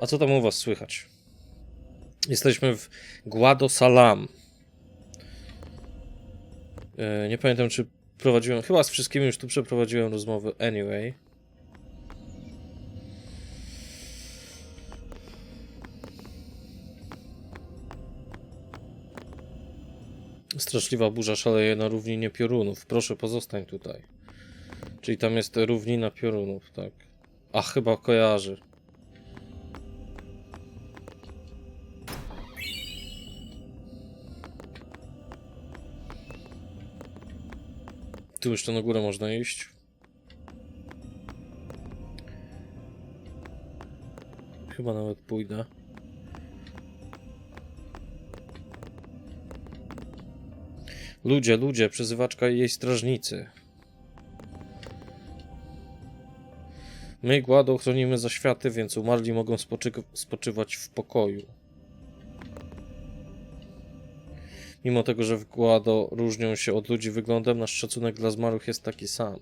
A co tam u was słychać? Jesteśmy w Guado Salam. E, nie pamiętam, czy prowadziłem. Chyba z wszystkimi już tu przeprowadziłem rozmowę anyway. Straszliwa burza szaleje na równinie piorunów. Proszę, pozostań tutaj. Czyli tam jest równina piorunów, tak. A chyba kojarzy. Tu jeszcze na górę można iść. Chyba nawet pójdę. Ludzie, ludzie, przyzywaczka i jej strażnicy. My, Głado, chronimy zaświaty, więc umarli mogą spoczy- spoczywać w pokoju. Mimo tego, że w Głado różnią się od ludzi wyglądem, nasz szacunek dla zmarłych jest taki sam.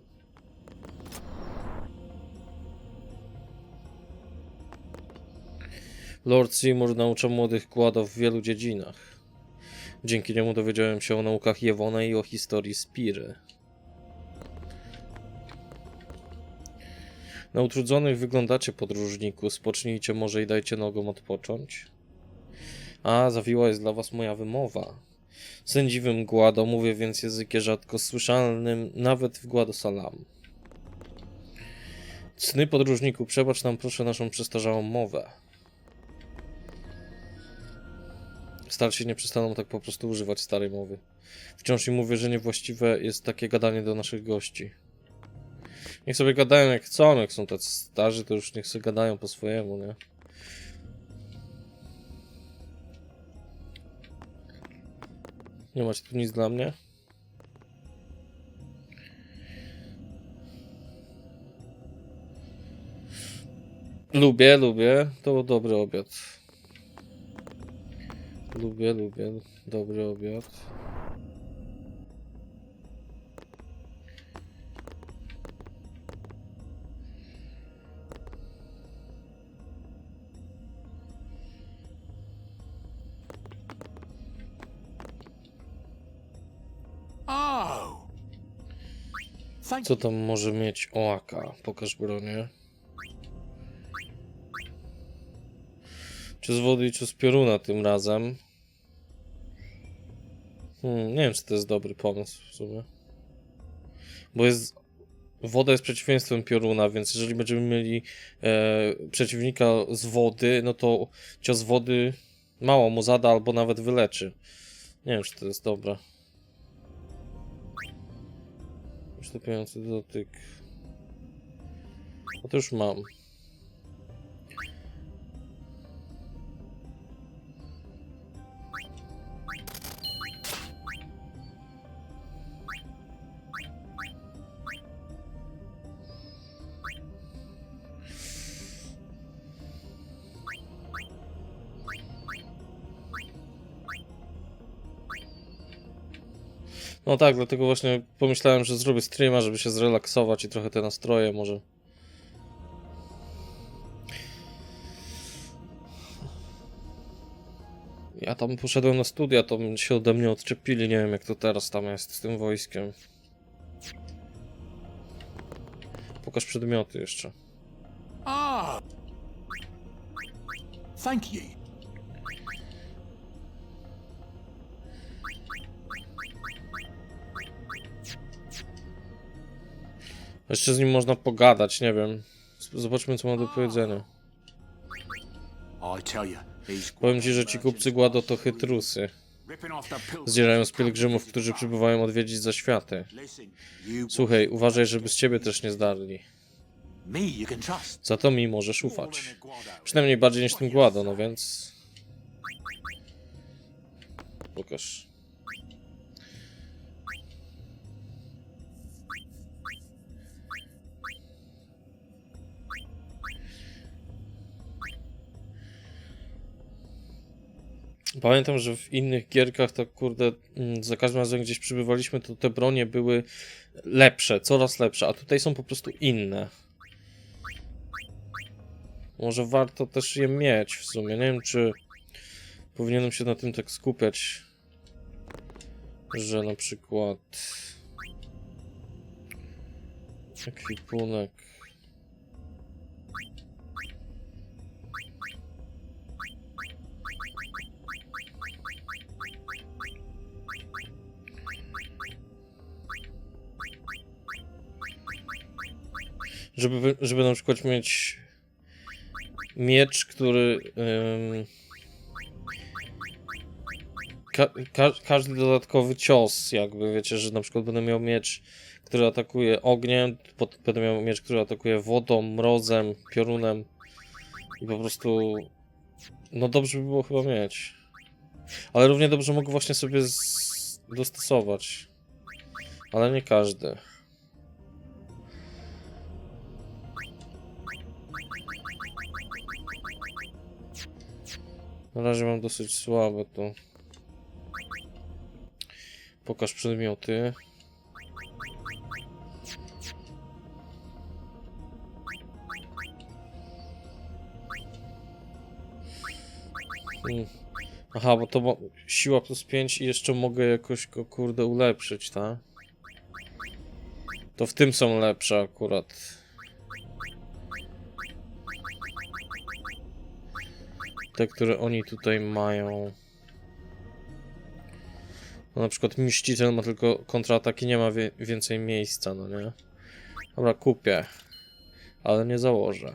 Lord Seymour naucza młodych Głado w wielu dziedzinach. Dzięki niemu dowiedziałem się o naukach Jewona i o historii Spiry. Na utrudzonych wyglądacie, podróżniku. Spocznijcie może i dajcie nogom odpocząć. A, zawiła jest dla was moja wymowa. Sędziwym Głado mówię więc językiem rzadko słyszalnym, nawet w Głado Salam. Cny podróżniku, przebacz nam proszę naszą przestarzałą mowę. Starsi nie przestaną tak po prostu używać starej mowy. Wciąż im mówię, że niewłaściwe jest takie gadanie do naszych gości. Niech sobie gadają jak chcą, jak są tacy starzy, to już niech sobie gadają po swojemu, nie? Nie macie tu nic dla mnie? Lubię, lubię. To był dobry obiad. Lubię, lubię. Dobry obiad. Co tam może mieć oaka? Pokaż bronię. Czy z wody czy z pioruna tym razem? Hmm, nie wiem, czy to jest dobry pomysł w sumie. Bo jest... Woda jest przeciwieństwem pioruna, więc jeżeli będziemy mieli e, przeciwnika z wody, no to cios wody mało mu zada albo nawet wyleczy. Nie wiem, czy to jest dobre. Ślepiający dotyk. No to już mam. No tak, dlatego właśnie pomyślałem, że zrobię streama, żeby się zrelaksować i trochę te nastroje może. Ja tam poszedłem na studia, to się ode mnie odczepili, nie wiem jak to teraz tam jest z tym wojskiem. Pokaż przedmioty jeszcze. Ah. Thank you. Jeszcze z nim można pogadać, nie wiem. Zobaczmy co ma do powiedzenia. Powiem ci, że ci kupcy Głado to chytrusy. Zdzierają z pielgrzymów, którzy przybywają odwiedzić zaświaty. Słuchaj, uważaj, żeby z ciebie też nie zdarli. Za to mi możesz ufać. Przynajmniej bardziej niż tym Głado, no więc... Pokaż. Pamiętam, że w innych gierkach to kurde, mm, za każdym razem gdzieś przybywaliśmy, to te bronie były lepsze, coraz lepsze, a tutaj są po prostu inne. Może warto też je mieć w sumie. Nie wiem, czy powinienem się na tym tak skupiać, że na przykład ekwipunek. Żeby, żeby na przykład mieć miecz, który. ka ka każdy dodatkowy cios, jakby wiecie, że na przykład będę miał miecz, który atakuje ogniem, będę miał miecz, który atakuje wodą, mrozem, piorunem i po prostu. No dobrze by było chyba mieć. Ale równie dobrze mogę właśnie sobie dostosować. Ale nie każdy. Na razie mam dosyć słabe to. Pokaż przedmioty. Hmm. Aha, bo to mo- siła plus 5 i jeszcze mogę jakoś go kurde ulepszyć, tak? To w tym są lepsze akurat. Te, które oni tutaj mają. No, na przykład mściciel ma tylko kontrataki, nie ma wie więcej miejsca, no nie? Dobra, kupię. Ale nie założę.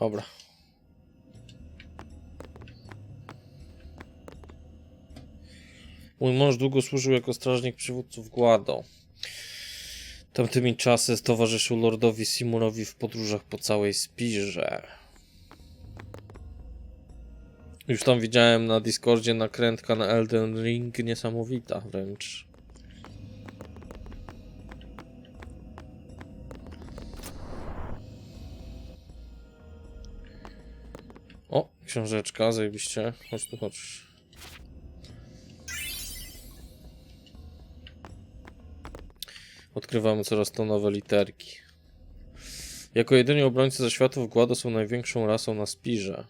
Dobra. Mój mąż długo służył jako strażnik przywódców Guado. Tamtymi czasy towarzyszył lordowi Simonowi w podróżach po całej Spirze. Już tam widziałem na Discordzie nakrętka na Elden Ring niesamowita wręcz. O, książeczka, zajebiście. Chodź tu, chodź. Odkrywamy coraz to nowe literki. Jako jedyni obrońcy zaświatów Głado są największą rasą na Spirze.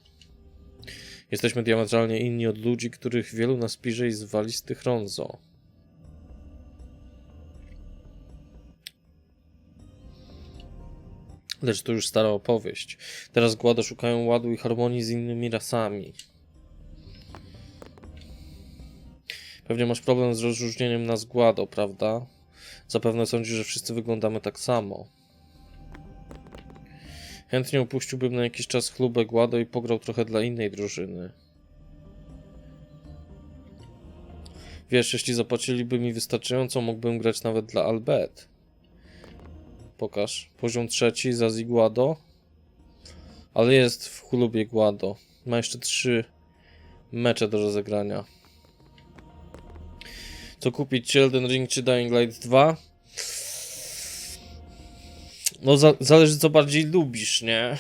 Jesteśmy diametralnie inni od ludzi, których wielu na Spirze jest walistych Ronzo. Lecz to już stara opowieść. Teraz Głado szukają ładu i harmonii z innymi rasami. Pewnie masz problem z rozróżnieniem nas Głado, prawda? Zapewne sądzisz, że wszyscy wyglądamy tak samo. Chętnie opuściłbym na jakiś czas chlubę Głado i pograł trochę dla innej drużyny. Wiesz, jeśli zapłaciliby mi wystarczająco, mógłbym grać nawet dla Albet. Pokaż. Poziom trzeci za Ziguado. Ale jest w chlubie Guado. Ma jeszcze trzy mecze do rozegrania. Co kupić? Czy Elden Ring czy Dying Light 2? No za zależy co bardziej lubisz, nie?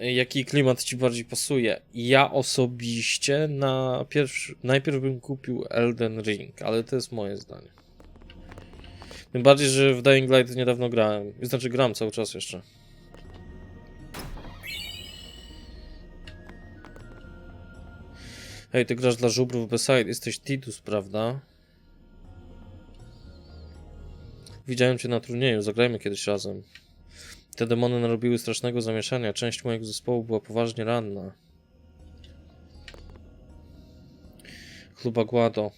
Jaki klimat ci bardziej pasuje. Ja osobiście na pierwszy, najpierw bym kupił Elden Ring, ale to jest moje zdanie. Tym bardziej, że w Dying Light niedawno grałem. Znaczy gram cały czas jeszcze. Hej, ty grasz dla żubrów Beside, jesteś Titus, prawda? Widziałem cię na turnieju, zagrajmy kiedyś razem. Te demony narobiły strasznego zamieszania, część mojego zespołu była poważnie ranna. Chluba Guado.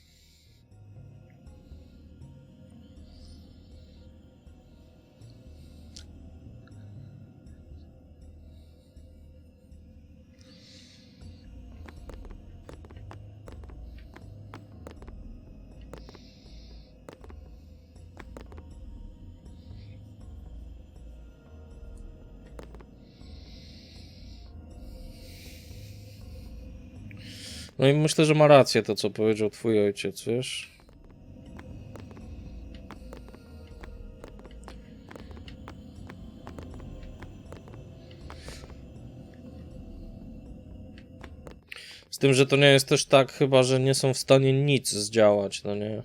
No i myślę, że ma rację to, co powiedział twój ojciec, wiesz? Z tym, że to nie jest też tak chyba, że nie są w stanie nic zdziałać, no nie?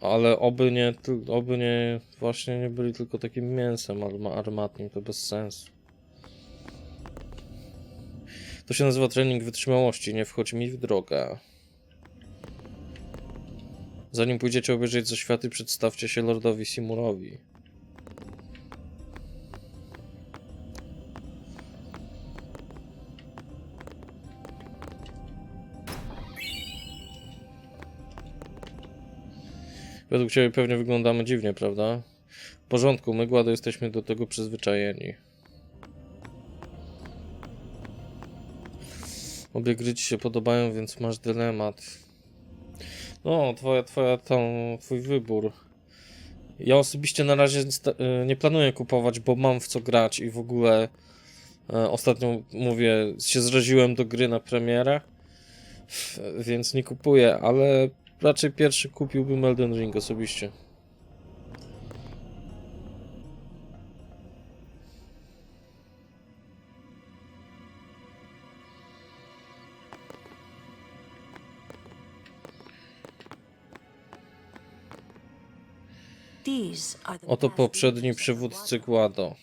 Ale oby nie, oby nie, właśnie nie byli tylko takim mięsem armatnim, to bez sensu. To się nazywa trening wytrzymałości, nie wchodź mi w drogę. Zanim pójdziecie obejrzeć zaświaty, przedstawcie się Lordowi Simurowi. Według Ciebie pewnie wyglądamy dziwnie, prawda? W porządku, my Głado jesteśmy do tego przyzwyczajeni. Obie gry Ci się podobają, więc masz dylemat. No, twoja, twoja, tam, twój wybór. Ja osobiście na razie y, nie planuję kupować, bo mam w co grać i w ogóle e, ostatnio, mówię, się zraziłem do gry na premierę, więc nie kupuję, ale raczej pierwszy kupiłbym Elden Ring osobiście. Oto poprzedni przywódcy Guado.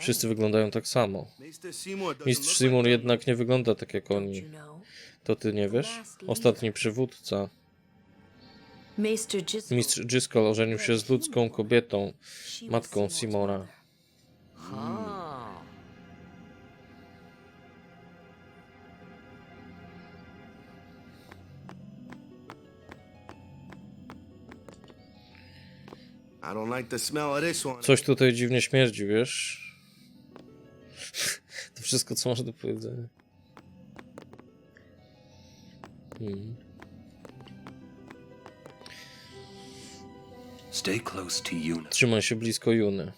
Wszyscy wyglądają tak samo. Seymour Mistrz like jednak nie wygląda tak jak oni. To ty nie wiesz? Ostatni przywódca. Mistrz Driscoll ożenił się z ludzką kobietą, matką Seymour's Simona. Coś tutaj dziwnie śmierdzi, wiesz? To wszystko, co masz do powiedzenia. Hmm. Stay close to Yuna. Trzymaj się blisko Juny.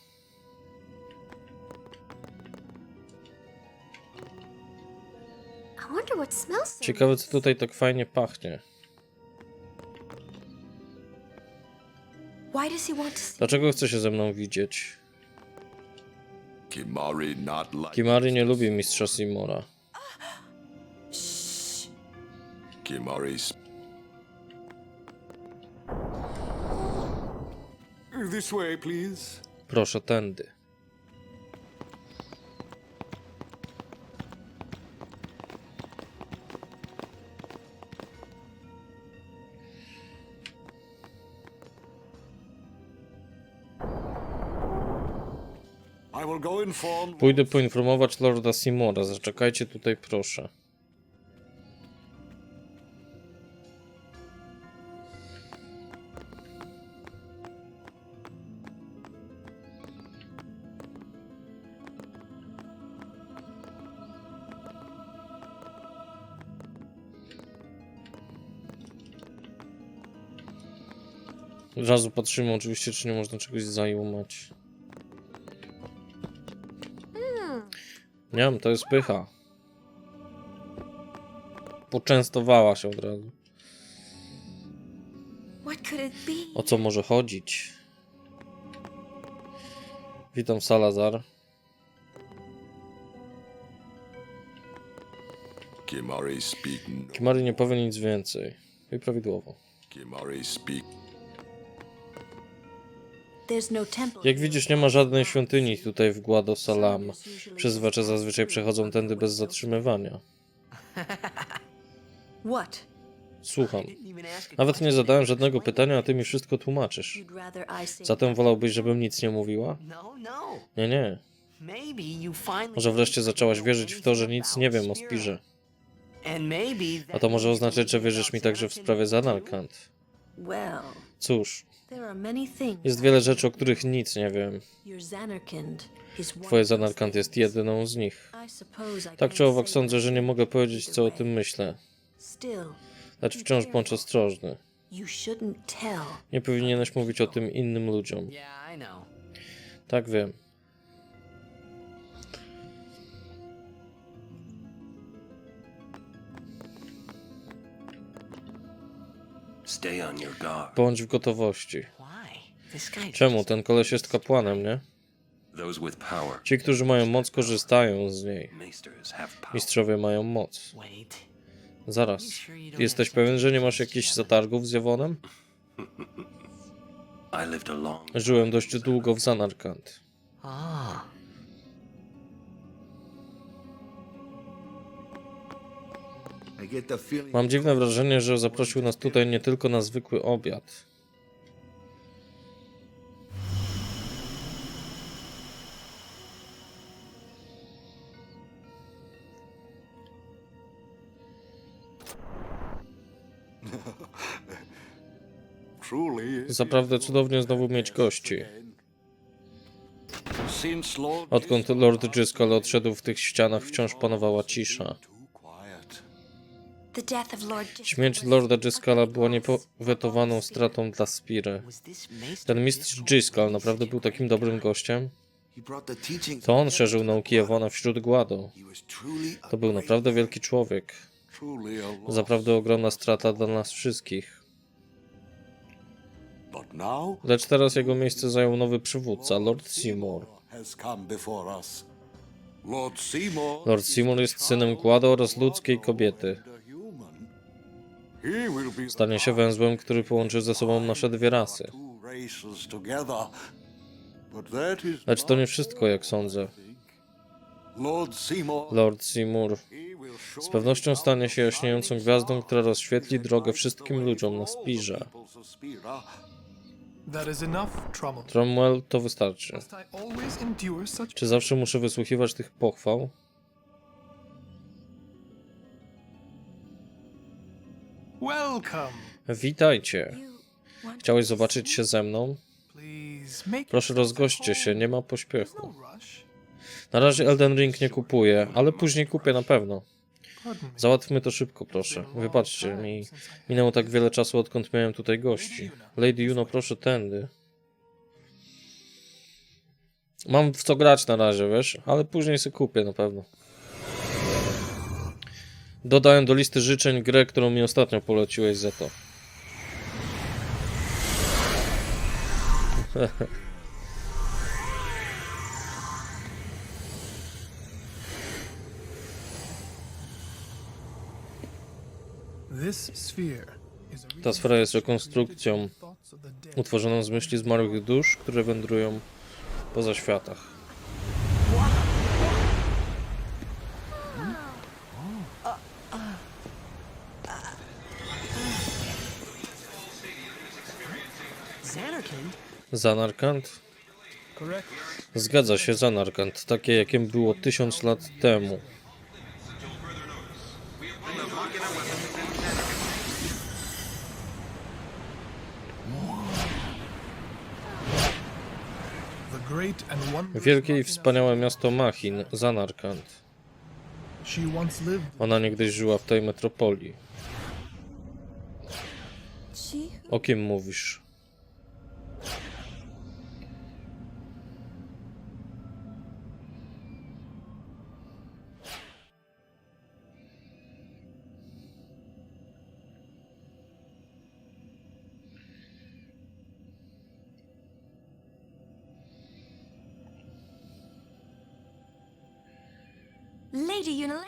Ciekawe, co tutaj tak fajnie pachnie. Dlaczego chce się ze mną widzieć? Kimari not like Kimari nie lubi mistrza Simora. Kimari's This way, please. Proszę, tędy. Pójdę poinformować Lorda Simora. Zaczekajcie tutaj, proszę. Od razu patrzymy oczywiście, czy nie można czegoś zajumać. Nie wiem, to jest pycha. Poczęstowała się od razu. O co może chodzić? Witam Salazar. Kimari no. Kimari nie powie nic więcej. I prawidłowo. Kimari speak Jak here. widzisz, nie ma żadnej świątyni tutaj w Guado Salam. Przyzwacze zazwyczaj przechodzą tędy bez zatrzymywania. Słucham. Nawet nie zadałem żadnego pytania, a ty mi wszystko tłumaczysz. Zatem wolałbyś, żebym nic nie mówiła? No, no. Nie, nie. Może wreszcie zaczęłaś wierzyć w to, że nic nie wiem o Spirze. A to może oznaczać, że wierzysz mi także w sprawie. Well, Cóż, there are many things. jest wiele rzeczy, o których nic nie wiem. Your Zanarkand is one Twoje Zanarkand jest jedyną z nich. I suppose I Tak czy owak sądzę, że nie mogę powiedzieć, co o tym myślę. Lecz wciąż bądź ostrożny. you shouldn't tell. Nie powinieneś mówić o tym innym ludziom. Yeah, I know. Tak wiem. Bądź w gotowości. Czemu? Ten koleś jest kapłanem, nie? Ci, którzy mają moc, korzystają z niej. Mistrzowie mają moc. Zaraz. Jesteś pewien, że nie masz jakichś zatargów z Jawonem? Żyłem dość długo w Zanarkand. Mam dziwne wrażenie, że zaprosił nas tutaj nie tylko na zwykły obiad. Zaprawdę cudownie znowu mieć gości. Odkąd Lord Driscoll odszedł w tych ścianach, wciąż panowała cisza. Śmierć Lorda Driscolla była niepowetowaną stratą dla Spiry. Ten mistrz Driscoll naprawdę był takim dobrym gościem? To on szerzył nauki Jawona wśród Gładu. To był naprawdę wielki człowiek. Zaprawdę ogromna strata dla nas wszystkich. Lecz teraz jego miejsce zajął nowy przywódca, Lord Seymour. Lord Seymour. Jest synem Gładu oraz ludzkiej kobiety. Stanie się węzłem, który połączy ze sobą nasze dwie rasy. Lecz to nie wszystko, jak sądzę. Lord Seymour. Z pewnością stanie się jaśniejącą gwiazdą, która rozświetli drogę wszystkim ludziom na Spirze. Cromwell, to wystarczy. Czy zawsze muszę wysłuchiwać tych pochwał? Welcome? Witajcie. Chciałeś zobaczyć się ze mną? Proszę rozgośćcie się, nie ma pośpiechu. no. Na razie Elden Ring nie kupuję, ale później kupię na pewno. Załatwmy to szybko, proszę. Wybaczcie mi. Minęło tak wiele czasu, odkąd miałem tutaj gości. Lady Juno, proszę tędy. Mam w co grać na razie, wiesz, ale później sobie kupię na pewno. Dodałem do listy życzeń grę, którą mi ostatnio poleciłeś za to. Ta sfera jest rekonstrukcją utworzoną z myśli zmarłych dusz, które wędrują poza światach. Correct. Zgadza się, Zanarkand, takie jakim było tysiąc lat temu. Wielkie i wspaniałe miasto Machin, Zanarkand. Ona niegdyś żyła w tej metropolii. O kim mówisz?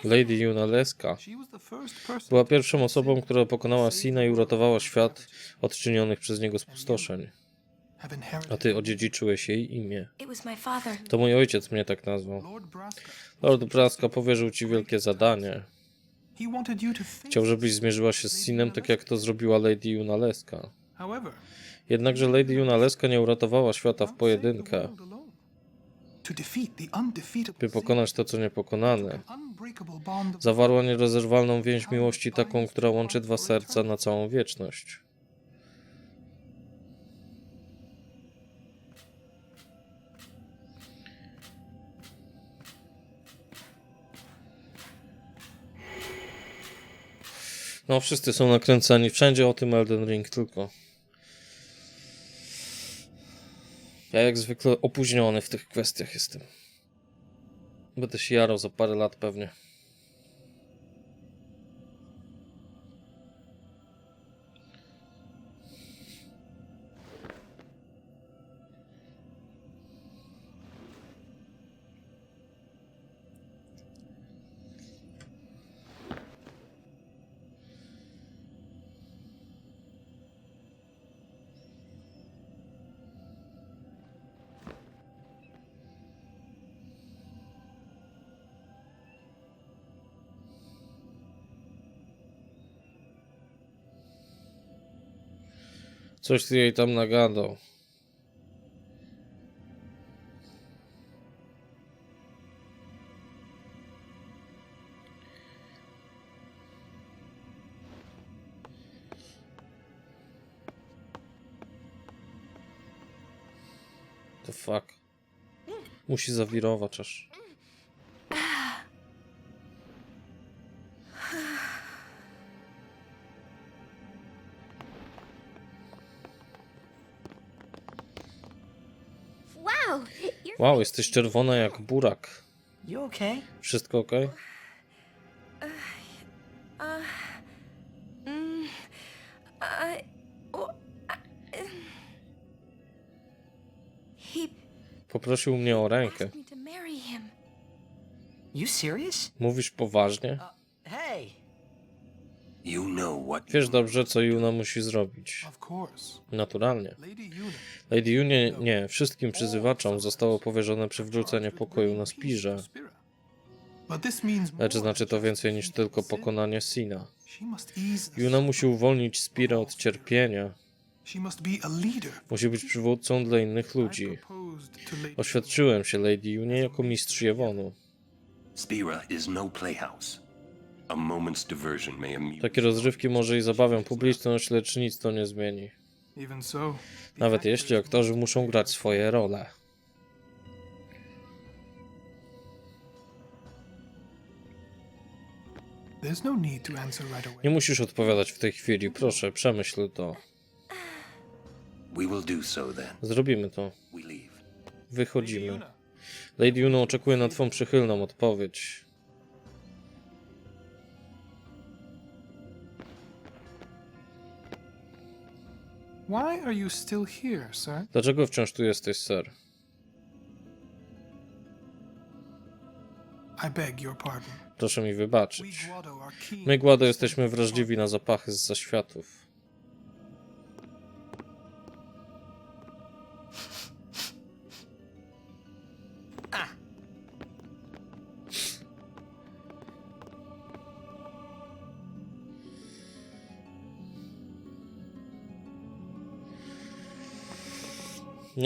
Lady Junaleska. Była pierwszą osobą, która pokonała Sina i uratowała świat od czynionych przez niego spustoszeń. A ty odziedziczyłeś jej imię. To mój ojciec mnie tak nazwał. Lord Braska. Powierzył ci wielkie zadanie. Chciał, żebyś zmierzyła się z Sinem, tak jak to zrobiła Lady Junaleska. Jednakże Lady Junaleska nie uratowała świata w pojedynkę. By pokonać to, co niepokonane. Zawarła nierozerwalną więź miłości, taką, która łączy dwa serca na całą wieczność. No, wszyscy są nakręceni, wszędzie o tym Elden Ring tylko. Ja jak zwykle opóźniony w tych kwestiach jestem. Będę się jarał za parę lat pewnie. Coś ty jej tam nagadał. The fuck. Musi zawirować aż. Wow, jesteś czerwona jak burak. You okay? Wszystko ok? Poprosił mnie o rękę. You serious? Mówisz poważnie? Hey. Know what Wiesz dobrze, co Juna musi zrobić. Naturalnie. Lady Junie, nie, wszystkim przyzywaczom zostało powierzone przywrócenie pokoju na Spirze. Lecz znaczy to więcej niż tylko pokonanie Sina. Juna musi uwolnić Spirę od cierpienia. Musi być przywódcą dla innych ludzi. Oświadczyłem się Lady Junie jako mistrz Jewonu. Spira is no playhouse. Takie rozrywki może i zabawią publiczność, lecz nic to nie zmieni. Nawet jeśli aktorzy muszą grać swoje role. There's no need to answer right away. Nie musisz odpowiadać w tej chwili, proszę, przemyśl to. Zrobimy to. Wychodzimy. Una, Lady Juno oczekuje na twą przychylną odpowiedź. Why are you still here, sir? Dlaczego wciąż tu jesteś, sir? I beg your pardon. Proszę mi wybaczyć. My, Głado, jesteśmy wrażliwi na zapachy z zaświatów.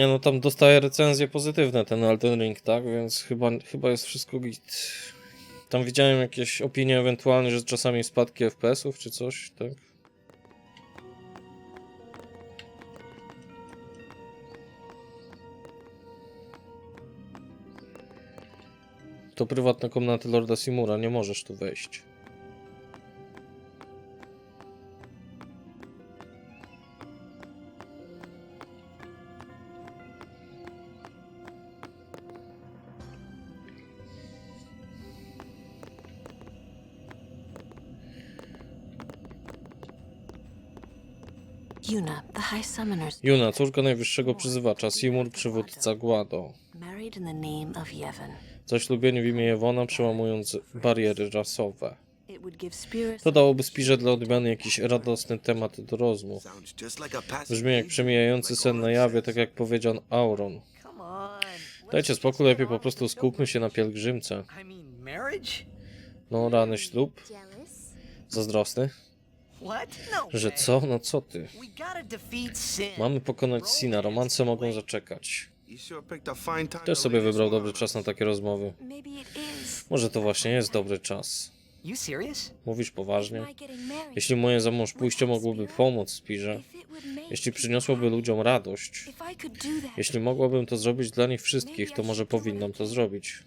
Nie no, tam dostaje recenzje pozytywne ten Elden Ring, tak? Więc chyba, chyba jest wszystko git. Tam widziałem jakieś opinie ewentualnie, że czasami spadki FPS-ów czy coś, tak? To prywatne komnaty Lorda Simura, nie możesz tu wejść. Juna, córka najwyższego przyzywacza, Simur, przywódca Głado. married in the name of Yevon. Zaślubieni w imię Jewona, przełamując bariery rasowe. It would give Spirit To dałoby Spirze dla odmiany jakiś radosny temat do rozmów. Brzmi jak przemijający sen na jawie, tak jak powiedział Auron. Dajcie spokój, lepiej po prostu skupmy się na pielgrzymce. No, rany ślub? Jealous? Zazdrosny? No. Że co? No co ty? Mamy pokonać Sina, romanse mogą zaczekać. Też sobie wybrał dobry czas na takie rozmowy. Może to właśnie jest dobry czas. Mówisz poważnie? Jeśli moje zamąż pójście mogłoby pomóc Spirze, jeśli przyniosłoby ludziom radość, jeśli mogłabym to zrobić dla nich wszystkich, to może powinnam to zrobić.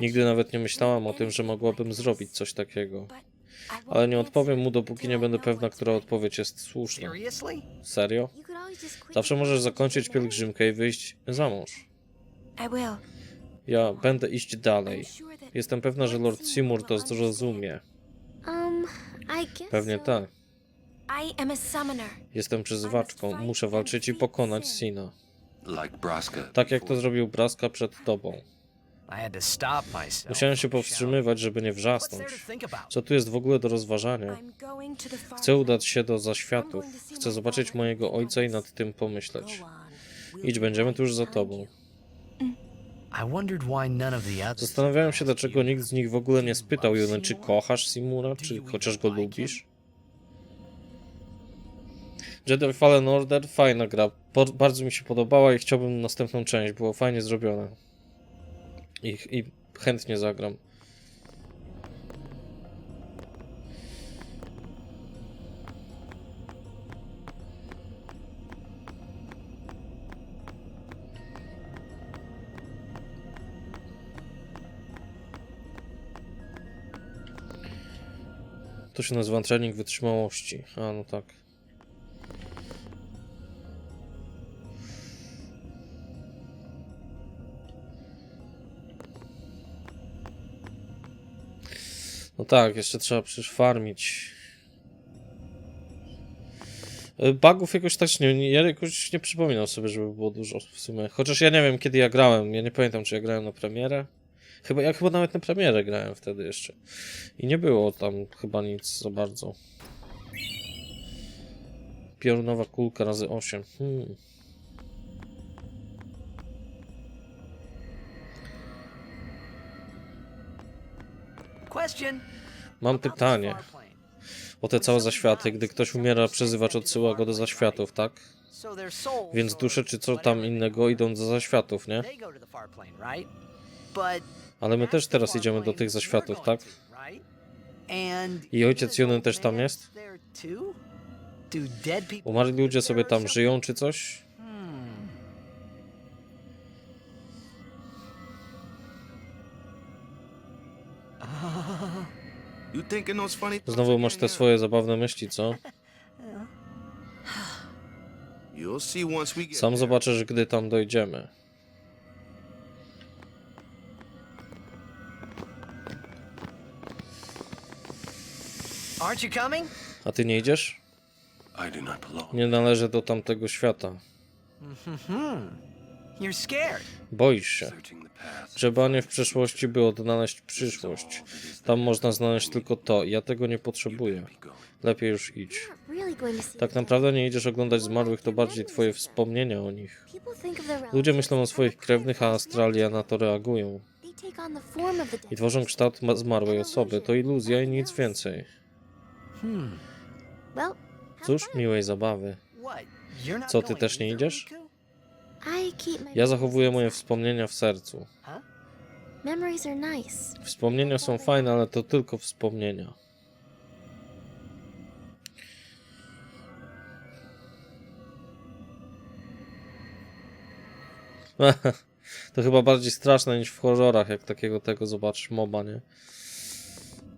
Nigdy nawet nie myślałam o tym, że mogłabym zrobić coś takiego. Ale nie odpowiem mu, dopóki nie będę pewna, która odpowiedź jest słuszna. Serio? Zawsze możesz zakończyć pielgrzymkę i wyjść za mąż. Ja będę iść dalej. Jestem pewna, że Lord Seymour to zrozumie. Um, Pewnie tak. Jestem przyzywaczką. Muszę walczyć i pokonać Sina. Tak jak to zrobił Braska przed tobą. Musiałem się powstrzymywać, żeby nie wrzasnąć. Co tu jest w ogóle do rozważania? I'm going to the far Chcę udać się do zaświatów. Chcę zobaczyć mojego ojca i nad tym pomyśleć. Idź, będziemy tuż za tobą. you. I wondered why none of the others. Zastanawiałem się, dlaczego nikt z nich w ogóle nie "Do you spytał Juny, czy kochasz Simura, czy chociaż go like him?" lubisz. Jedi Fallen Order, fajna gra. Bardzo mi się podobała i chciałbym następną część, było fajnie zrobione. I, I chętnie zagram. To się nazywa trening wytrzymałości. A, no tak. No tak, jeszcze trzeba przecież farmić. E, Bugów jakoś nie, nie, ja jakoś nie przypominam sobie, żeby było dużo w sumie. Chociaż ja nie wiem kiedy ja grałem, ja nie pamiętam czy ja grałem na premierę. Chyba, ja chyba nawet na premierę grałem wtedy jeszcze. I nie było tam chyba nic za bardzo. Piorunowa kulka razy 8. Hmm. Mam pytanie o te całe zaświaty. Gdy ktoś umiera, przezywać odsyła go do zaświatów, tak? Więc dusze czy co tam innego idą do zaświatów, nie? Ale my też teraz idziemy do tych zaświatów, tak? I ojciec old też tam jest? Umarli ludzie sobie tam żyją czy coś? Znowu masz te swoje zabawne myśli, co? You'll see once we get Sam zobaczysz, gdy tam dojdziemy. Aren't you coming? A ty nie idziesz? Nie należę do tamtego świata. Boisz się. Grzebanie w przeszłości, by odnaleźć przyszłość. Tam można znaleźć tylko to. Ja tego nie potrzebuję. Lepiej już idź. Tak naprawdę nie idziesz oglądać zmarłych, to bardziej twoje wspomnienia o nich. Ludzie myślą o swoich krewnych, a Australia na to reagują. I tworzą kształt ma- zmarłej osoby. To iluzja i nic więcej. Hmm. Cóż, miłej zabawy. Co, ty też nie idziesz? Ja zachowuję moje wspomnienia w sercu. Wspomnienia są fajne, ale to tylko wspomnienia. To chyba bardziej straszne niż w horrorach, jak takiego tego zobaczysz moba, nie?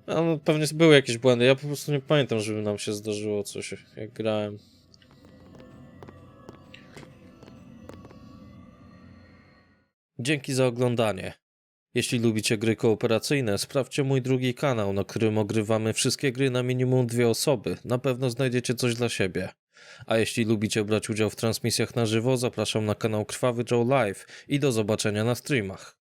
No, pewnie były jakieś błędy. Ja po prostu nie pamiętam, żeby nam się zdarzyło coś, jak grałem. Dzięki za oglądanie. Jeśli lubicie gry kooperacyjne, sprawdźcie mój drugi kanał, na którym ogrywamy wszystkie gry na minimum dwie osoby. Na pewno znajdziecie coś dla siebie. A jeśli lubicie brać udział w transmisjach na żywo, zapraszam na kanał Krwawy Joe Live i do zobaczenia na streamach.